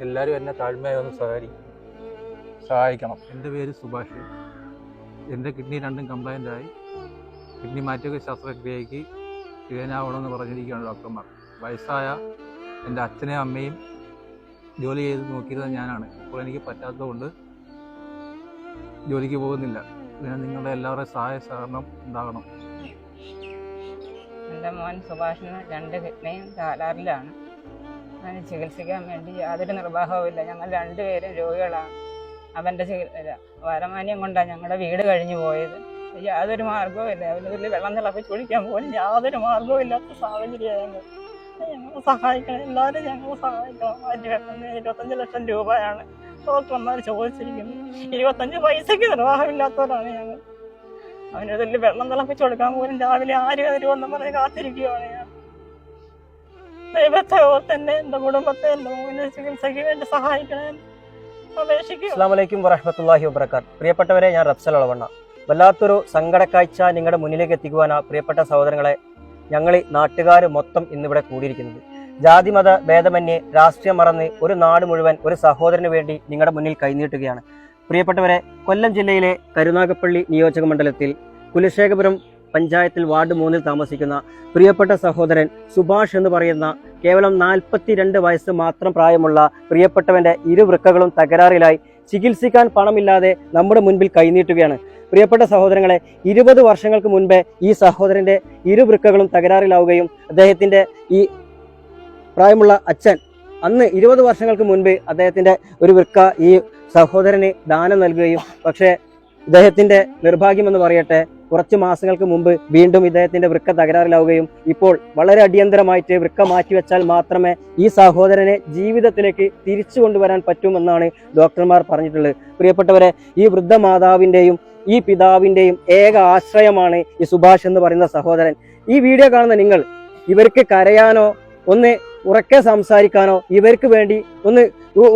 എല്ലാവരും എന്നെ താഴ്മയായി ഒന്ന് സഹകരിക്കും സഹായിക്കണം. എന്റെ പേര് സുഭാഷ്. എന്റെ കിഡ്നി രണ്ടും കംപ്ലൈന്റ് ആയി. കിഡ്നി മാറ്റിയൊക്കെ ശസ്ത്രക്രിയയ്ക്ക് വിധേയനാവണമെന്ന് പറഞ്ഞിരിക്കുകയാണ് ഡോക്ടർമാർ. വയസ്സായ എന്റെ അച്ഛനെയും അമ്മയും ജോലി ചെയ്ത് നോക്കിയിരുന്നത് ഞാനാണ്. ഇപ്പോൾ എനിക്ക് പറ്റാത്തതുകൊണ്ട് ജോലിക്ക് പോകുന്നില്ല. ഞാൻ നിങ്ങളുടെ എല്ലാവരുടെയും സഹായ സഹകരണം ഉണ്ടാകണം. എന്റെ മോൻ സുഭാഷിന് രണ്ട് കിഡ്നിയും താലാറിലാണ്. അവന് ചികിത്സിക്കാൻ വേണ്ടി യാതൊരു നിർവാഹവുമില്ല. ഞങ്ങൾ രണ്ടുപേരും രോഗികളാണ്. അവന്റെ ചികിത്സ വരമാന്യം കൊണ്ടാണ് ഞങ്ങളുടെ വീട് കഴിഞ്ഞു പോയത്. യാതൊരു മാർഗവും ഇല്ല. അവന് വലിയ വെള്ളം തിളപ്പിച്ച് കുടിക്കാൻ പോലും യാതൊരു മാർഗവും ഇല്ലാത്ത സാഹചര്യമാണ് ഞങ്ങൾ സഹായിക്കണം. എല്ലാവരും ഞങ്ങൾ സഹായിക്കണം. മാറ്റി വെക്കുന്നത് ഇരുപത്തഞ്ച് ലക്ഷം രൂപയാണ് ഡോക്ടർമാർ ചോദിച്ചിരിക്കുന്നത്. ഇരുപത്തഞ്ച് പൈസയ്ക്ക് നിർവാഹമില്ലാത്തവരാണ് ഞങ്ങൾ. അവനതിൽ വെള്ളം തിളപ്പിച്ച് കൊടുക്കാൻ പോലും രാവിലെ ആര് അതിന് പറഞ്ഞ് കാത്തിരിക്കുകയാണ് ഞാൻ. ദൈവത്തെ ഓർത്തന്നെ എന്റെ കുടുംബത്തെ മോനെ ചികിത്സയ്ക്ക് വേണ്ടി സഹായിക്കണേ അപേക്ഷിക്കുക അസ്സാം വറഹമത്തല്ലാഹി വബർക്കാത്ത് പ്രിയപ്പെട്ടവരെ ഞാൻ റബ്സൽ അളവണ്ണ. വല്ലാത്തൊരു സങ്കടക്കാഴ്ച നിങ്ങളുടെ മുന്നിലേക്ക് എത്തിക്കുവാനാ പ്രിയപ്പെട്ട സഹോദരങ്ങളെ ഞങ്ങൾ നാട്ടുകാർ മൊത്തം ഇന്നിവിടെ കൂടിയിരിക്കുന്നത്. ജാതിമത ഭേദമന്യേ രാഷ്ട്രീയം മറന്ന് ഒരു നാട് മുഴുവൻ ഒരു സഹോദരന് വേണ്ടി നിങ്ങളുടെ മുന്നിൽ കൈനീട്ടുകയാണ്. പ്രിയപ്പെട്ടവരെ കൊല്ലം ജില്ലയിലെ കരുനാഗപ്പള്ളി നിയോജക മണ്ഡലത്തിൽ കുലശേഖപുരം പഞ്ചായത്തിൽ വാർഡ് മൂന്നിൽ താമസിക്കുന്ന പ്രിയപ്പെട്ട സഹോദരൻ സുഭാഷ് എന്ന് പറയുന്ന കേവലം നാൽപ്പത്തിരണ്ട് വയസ്സ് മാത്രം പ്രായമുള്ള പ്രിയപ്പെട്ടവന്റെ ഇരു വൃക്കകളും തകരാറിലായി ചികിത്സിക്കാൻ പണമില്ലാതെ നമ്മുടെ മുൻപിൽ കൈനീട്ടുകയാണ്. പ്രിയപ്പെട്ട സഹോദരങ്ങളെ ഇരുപത് വർഷങ്ങൾക്ക് മുൻപേ ഈ സഹോദരന്റെ ഇരു വൃക്കകളും തകരാറിലാവുകയും അദ്ദേഹത്തിന്റെ ഈ പ്രായമുള്ള അച്ഛൻ അന്ന് ഇരുപത് വർഷങ്ങൾക്ക് മുൻപ് അദ്ദേഹത്തിന്റെ ഒരു വൃക്ക ഈ സഹോദരന് ദാനം നൽകുകയും പക്ഷേ ഇദ്ദേഹത്തിന്റെ നിർഭാഗ്യമെന്ന് പറയട്ടെ കുറച്ച് മാസങ്ങൾക്ക് മുമ്പ് വീണ്ടും ഇദ്ദേഹത്തിന്റെ വൃക്ക തകരാറിലാവുകയും ഇപ്പോൾ വളരെ അടിയന്തരമായിട്ട് വൃക്ക മാറ്റിവെച്ചാൽ മാത്രമേ ഈ സഹോദരനെ ജീവിതത്തിലേക്ക് തിരിച്ചു കൊണ്ടുവരാൻ പറ്റുമെന്നാണ് ഡോക്ടർമാർ പറഞ്ഞിട്ടുള്ളത്. പ്രിയപ്പെട്ടവരെ ഈ വൃദ്ധ മാതാവിന്റെയും ഈ പിതാവിന്റെയും ഏക ആശ്രയമാണ് ഈ സുഭാഷ് എന്ന് പറയുന്ന സഹോദരൻ. ഈ വീഡിയോ കാണുന്ന നിങ്ങൾ ഇവർക്ക് കരയാനോ ഒന്ന് ഉറക്കെ സംസാരിക്കാനോ ഇവർക്ക് വേണ്ടി ഒന്ന്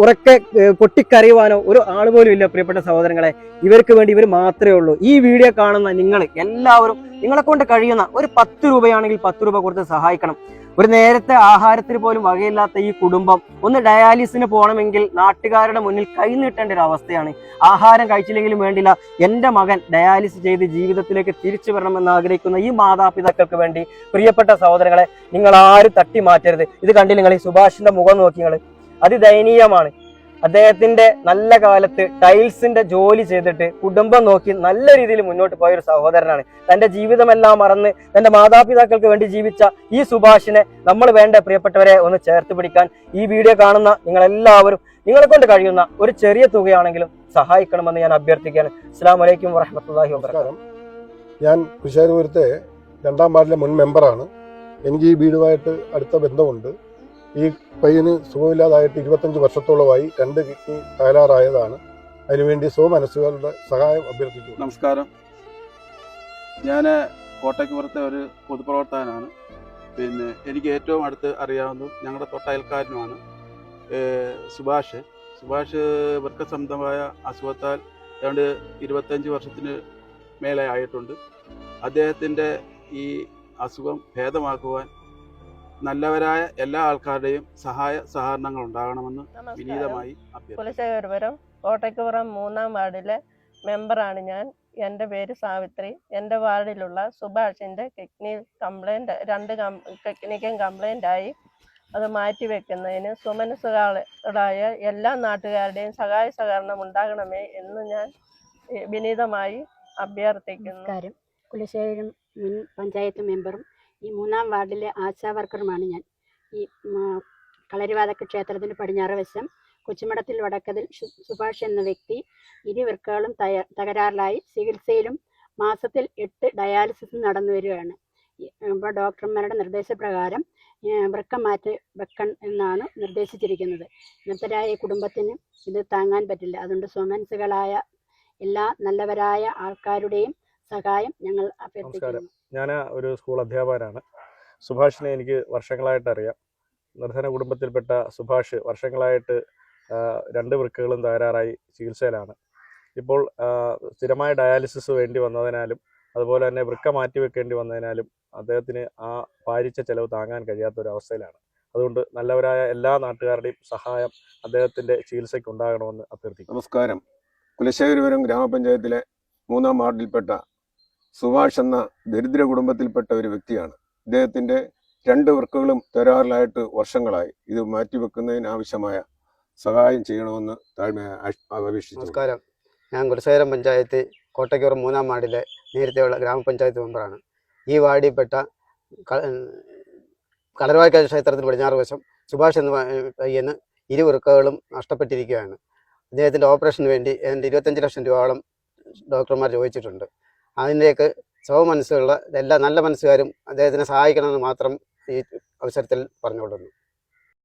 ഉറക്കെ പൊട്ടിക്കറിയുവാനോ ഒരു ആൾ പോലും ഇല്ല പ്രിയപ്പെട്ട സഹോദരങ്ങളെ. ഇവർക്ക് വേണ്ടി ഇവർ മാത്രമേ ഉള്ളൂ. ഈ വീഡിയോ കാണുന്ന നിങ്ങൾ എല്ലാവരും നിങ്ങളെ കൊണ്ട് കഴിയുന്ന ഒരു പത്ത് രൂപയാണെങ്കിൽ പത്ത് രൂപ കൊടുത്ത് സഹായിക്കണം. ഒരു നേരത്തെ ആഹാരത്തിന് പോലും വകയില്ലാത്ത ഈ കുടുംബം ഒന്ന് ഡയാലിസിന് പോകണമെങ്കിൽ നാട്ടുകാരുടെ മുന്നിൽ കൈനീട്ടേണ്ട ഒരു അവസ്ഥയാണ്. ആഹാരം കഴിച്ചില്ലെങ്കിലും വേണ്ടില്ല. എന്റെ മകൻ ഡയാലിസ് ചെയ്ത് ജീവിതത്തിലേക്ക് തിരിച്ചു വരണമെന്ന് ആഗ്രഹിക്കുന്ന ഈ മാതാപിതാക്കൾക്ക് വേണ്ടി പ്രിയപ്പെട്ട സഹോദരങ്ങളെ നിങ്ങൾ ആരും തട്ടി മാറ്റരുത്. ഇത് കണ്ടില്ല നിങ്ങൾ ഈ സുഭാഷിന്റെ മുഖം നോക്കി നിങ്ങൾ അതിദയനീയമാണ്. അദ്ദേഹത്തിന്റെ നല്ല കാലത്ത് ടൈൽസിന്റെ ജോലി ചെയ്തിട്ട് കുടുംബം നോക്കി നല്ല രീതിയിൽ മുന്നോട്ട് പോയ ഒരു സഹോദരനാണ്. തന്റെ ജീവിതമെല്ലാം മറന്ന് തന്റെ മാതാപിതാക്കൾക്ക് വേണ്ടി ജീവിച്ച ഈ സുഭാഷിനെ നമ്മൾ വേണ്ട പ്രിയപ്പെട്ടവരെ ഒന്ന് ചേർത്ത് പിടിക്കാൻ ഈ വീഡിയോ കാണുന്ന നിങ്ങളെല്ലാവരും നിങ്ങളെ കൊണ്ട് കഴിയുന്ന ഒരു ചെറിയ തുകയാണെങ്കിലും സഹായിക്കണമെന്ന് ഞാൻ അഭ്യർത്ഥിക്കുകയാണ്. അസ്സാം വലൈക്കും വറഹമത്തല്ലാഹി വബർക്കാത്തു ഞാൻ കുശാരപുരത്തെ രണ്ടാം വാർഡിലെ മുൻ മെമ്പറാണ്. എനിക്ക് ഈ വീടുമായിട്ട് അടുത്ത ബന്ധമുണ്ട്. ഈ പയ്യന് സുഖമില്ലാതായിട്ട് ഇരുപത്തഞ്ച് വർഷത്തോളമായി രണ്ട് കിഡ്നി തകരാറായതാണ്. അതിനുവേണ്ടി സ്വമനസ്സുകളുടെ സഹായം അഭ്യർത്ഥിക്കുന്നു. നമസ്കാരം. ഞാൻ കോട്ടയ്ക്കുപുറത്തെ ഒരു പൊതുപ്രവർത്തകനാണ്. പിന്നെ എനിക്ക് ഏറ്റവും അടുത്ത് അറിയാവുന്നതും ഞങ്ങളുടെ തൊട്ടയൽക്കാരനുമാണ് സുഭാഷ്. സുഭാഷ് വൃക്കസംബന്ധമായ അസുഖത്താൽ ഏതാണ്ട് ഇരുപത്തഞ്ച് വർഷത്തിന് മേലെ ആയിട്ടുണ്ട്. അദ്ദേഹത്തിന്റെ ഈ അസുഖം ഭേദമാക്കുവാൻ നല്ലവരായ എല്ലാ ആൾക്കാരുടെയും സഹായ സഹകരണങ്ങൾ ഉണ്ടാകണമെന്ന് വിനീതമായി കുലശേഖരപുരം കോട്ടയ്ക്കുപുറം മൂന്നാം വാർഡിലെ മെമ്പറാണ് ഞാൻ. എന്റെ പേര് സാവിത്രി. എന്റെ വാർഡിലുള്ള സുഭാഷിന്റെ കിഡ്നി കംപ്ലൈന്റ് രണ്ട് കിഡ്നിക്കും കംപ്ലൈന്റ് ആയി അത് മാറ്റി വെക്കുന്നതിന് സുമനസുകളായ എല്ലാ നാട്ടുകാരുടെയും സഹായ സഹകരണം ഉണ്ടാകണമേ എന്ന് ഞാൻ വിനീതമായി അഭ്യർത്ഥിക്കുന്നു. കുലശേഖരം മുൻ പഞ്ചായത്ത് മെമ്പറും ഈ മൂന്നാം വാർഡിലെ ആശാ വർക്കറുമാണ് ഞാൻ. ഈ കളരിവാതക ക്ഷേത്രത്തിന് പടിഞ്ഞാറ് വശം കൊച്ചുമടത്തിൽ വടക്കതിൽ സുഭാഷ് എന്ന വ്യക്തി ഇരുവർക്കുകളും തയ തകരാറിലായി ചികിത്സയിലും മാസത്തിൽ എട്ട് ഡയാലിസിസ് നടന്നു വരികയാണ്. ഇപ്പോൾ ഡോക്ടർമാരുടെ നിർദ്ദേശപ്രകാരം വൃക്കം മാറ്റി വെക്കൺ എന്നാണ് നിർദ്ദേശിച്ചിരിക്കുന്നത്. ഇന്നത്തരായ കുടുംബത്തിന് ഇത് താങ്ങാൻ പറ്റില്ല. അതുകൊണ്ട് സ്വമൻസുകളായ എല്ലാ നല്ലവരായ ആൾക്കാരുടെയും സഹായം ഞങ്ങൾ അഭ്യർത്ഥിക്കുന്നു. ഞാൻ ഒരു സ്കൂൾ അധ്യാപകനാണ്. സുഭാഷിനെ എനിക്ക് വർഷങ്ങളായിട്ട് അറിയാം നിർധന കുടുംബത്തിൽപ്പെട്ട സുഭാഷ് വർഷങ്ങളായിട്ട് രണ്ട് വൃക്കകളും തകരാറായി ചികിത്സയിലാണ്. ഇപ്പോൾ സ്ഥിരമായ ഡയാലിസിസ് വേണ്ടി വന്നതിനാലും അതുപോലെ തന്നെ വൃക്ക മാറ്റി വെക്കേണ്ടി വന്നതിനാലും അദ്ദേഹത്തിന് ആ പാരിച്ച ചെലവ് താങ്ങാൻ കഴിയാത്ത ഒരു അവസ്ഥയിലാണ് അതുകൊണ്ട് നല്ലവരായ എല്ലാ നാട്ടുകാരുടെയും സഹായം അദ്ദേഹത്തിന്റെ ചികിത്സയ്ക്ക് ഉണ്ടാകണമെന്ന് അഭ്യർത്ഥിക്കുന്നു. നമസ്കാരം. കുലശേഖരപുരം ഗ്രാമപഞ്ചായത്തിലെ മൂന്നാം വാർഡിൽപ്പെട്ട സുഭാഷ് എന്ന ദരിദ്ര കുടുംബത്തിൽപ്പെട്ട ഒരു വ്യക്തിയാണ്. ഇദ്ദേഹത്തിന്റെ രണ്ട് വർക്കുകളും തരാറിലായിട്ട് വർഷങ്ങളായി. ഇത് മാറ്റിവെക്കുന്നതിന് ആവശ്യമായ സഹായം ചെയ്യണമെന്ന് താഴ്മ അപേക്ഷിച്ചു നമസ്കാരം. ഞാൻ കുടസേരം പഞ്ചായത്ത് കോട്ടയ്ക്കൂർ മൂന്നാം വാർഡിലെ നേരത്തെയുള്ള ഗ്രാമപഞ്ചായത്ത് മെമ്പറാണ്. ഈ വാർഡിൽപ്പെട്ട ക- കളർവായ്ക്കൽ ക്ഷേത്രത്തിന് പടിഞ്ഞാറ് വശം സുഭാഷ് എന്ന പയ്യന് ഇരു വൃക്കകളും നഷ്ടപ്പെട്ടിരിക്കുകയാണ്. അദ്ദേഹത്തിന്റെ ഓപ്പറേഷന് വേണ്ടി ഏതാണ്ട് ഇരുപത്തഞ്ച് ലക്ഷം രൂപയോളം ഡോക്ടർമാർ ചോദിച്ചിട്ടുണ്ട്. അതിന്റെയൊക്കെ സ്വ മനസ്സുള്ള എല്ലാ നല്ല മനസ്സുകാരും അദ്ദേഹത്തിനെ സഹായിക്കണമെന്ന് മാത്രം ഈ അവസരത്തിൽ പറഞ്ഞുകൊള്ളുന്നു.